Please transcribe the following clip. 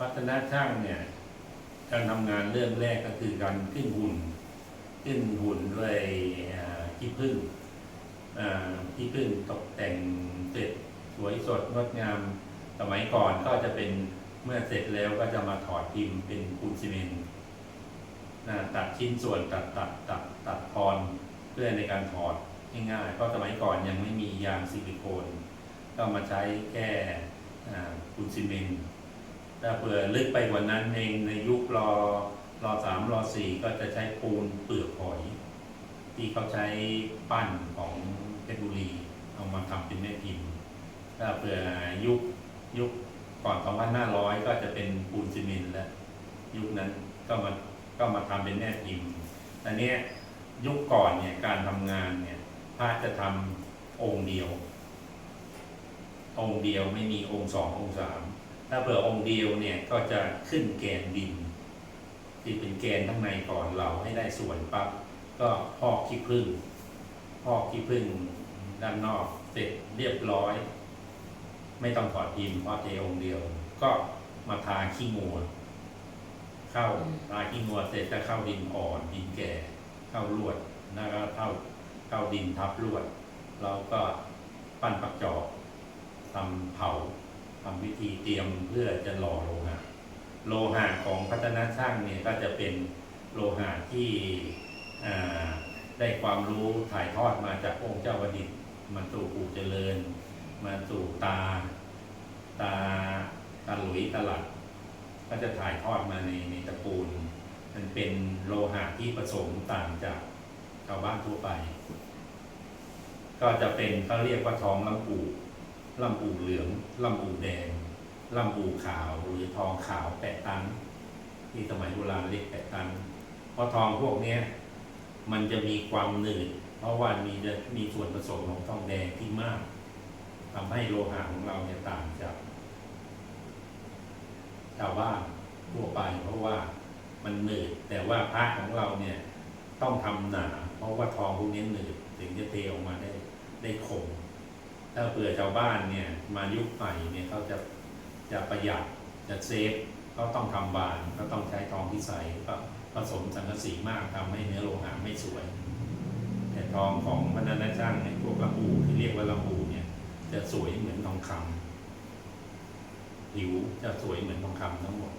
พัฒนาช่างเนี่ย การทำงานเริ่มแรกก็คือการขึ้นหุ่น ขึ้นหุ่นด้วยขี้ผึ้งขี้ผึ้งตกแต่งเสร็จสวยสดงดงาม สมัยก่อนก็จะเป็นเมื่อเสร็จแล้วก็จะมาถอดพิมพ์เป็นปูนซีเมนต์ตัดชิ้นส่วนตัดตัดตัดตัดทอนเพื่อในการถอดง่ายๆเพราะสมัยก่อนยังไม่มียางซิลิโคน ก็มาใช้แค่ปูนซีเมนต์ ถ้าเผื่อลึกไปกว่านั้นเองในยุครอรอสามรอสี่ก็จะใช้ปูนเปลือกหอยที่เขาใช้ปั้นของเพชรบุรี เอามาทำเป็นแม่พิมพ์ถ้าเผื่อยุคยุคก่อน2500 ก็จะเป็นปูนซีเมนต์แล้วยุคนั้นก็มาก็มาทำเป็นแม่พิมพ์แต่เนี้ยยุคก่อนเนี่ยการทำงานเนี่ยพระจะทำองค์เดียว องค์เดียวไม่มีองค์สององค์สาม ถ้าเผื่อองค์เดียวเนี่ยก็จะขึ้นแกนดินที่เป็นแกนข้างในก่อนเราให้ได้ส่วนปั๊บก็พอกขี้ผึ้งพอกขี้ผึ้งด้านนอกเสร็จเรียบร้อย ไม่ต้องถอดพิมพ์เพราะเทองค์เดียว ก็มาทาขี้งัวเข้าทาขี้งัวเสร็จก็เข้าดินอ่อนดินแก่ เข้าลวดแล้วก็เข้าเข้าดินทับลวด เราก็ปั้นปักจอบทำเผา ทำวิธีเตรียมเพื่อจะหล่อโลหะ โลหะของพัฒนาช่างเนี่ยก็จะเป็นโลหะที่ได้ความรู้ถ่ายทอดมาจากองค์เจ้าวดิษฐ์มาสู่ปู่เจริญ มาสู่ตา ตาตาหลุยตลัด ก็จะถ่ายทอดมาในในตระกูล มันเป็นโลหะที่ผสมต่างจากชาวบ้านทั่วไป ก็จะเป็นเขาเรียกว่าทองลำปู ลำปูเหลืองลำปูแดงลำปูขาวหรือทองขาวแปะตันที่สมัยโบราณเรียกแปะตัน เพราะทองพวกนี้มันจะมีความหนืดเพราะว่ามีจะมีส่วนผสมของทองแดงที่มากทำให้โลหะของเราเนี่ยต่างจากชาวบ้านทั่วไปเพราะว่ามันหนืดแต่ว่าพระของเราเนี่ยต้องทำหนา เพราะว่าทองพวกนี้หนืดถึงจะเทออกมาได้ได้คม ถ้าเผื่อชาวบ้านเนี่ยมายุคใหม่เนี่ยเขาจะจะประหยัดจะเซฟก็ต้องทำบานก็ต้องใช้ทองที่ใสก็ผสมสังกะสีมากทำให้เนื้อโลหะไม่สวย แต่ทองของพนันช่างเนี่ยพวกละอูที่เรียกว่าละอูเนี่ย จะสวยเหมือนทองคำผิวจะสวยเหมือนทองคำทั้งหมด